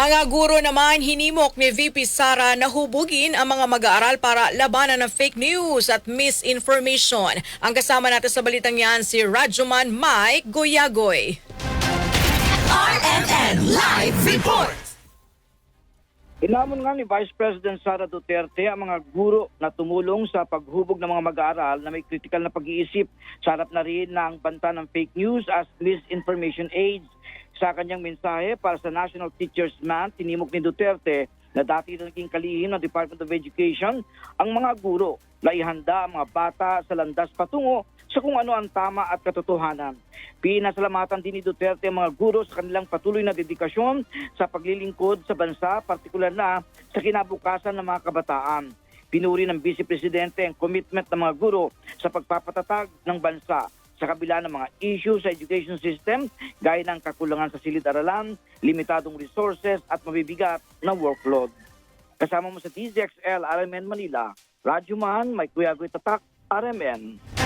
Mga guro naman hinimok ni VP Sara na hubugin ang mga mag-aaral para labanan ng fake news at misinformation. Ang kasama natin sa balitang yan si Rajuman Mike Goyagoy. RMN Live Report! Inamon nga ni Vice President Sara Duterte ang mga guro na tumulong sa paghubog ng mga mag-aaral na may critical na pag-iisip sa harap na rin ng banta ng fake news as misinformation aids. Sa kanyang mensahe para sa National Teachers Month, tinimok ni Duterte na dati na naging kalihim ng Department of Education ang mga guro na ihanda ang mga bata sa landas patungo sa kung ano ang tama at katotohanan. Pinasalamatan din ni Duterte ang mga guro sa kanilang patuloy na dedikasyon sa paglilingkod sa bansa, partikular na sa kinabukasan ng mga kabataan. Pinuri ng Vice Presidente ang commitment ng mga guro sa pagpapatatag ng bansa sa kabila ng mga issue sa education system gaya ng kakulangan sa silid-aralan, limitadong resources at mabibigat na workload. Kasama mo sa DZXL RMN Manila, Radyo Man, may Kuya Tatak, RMN.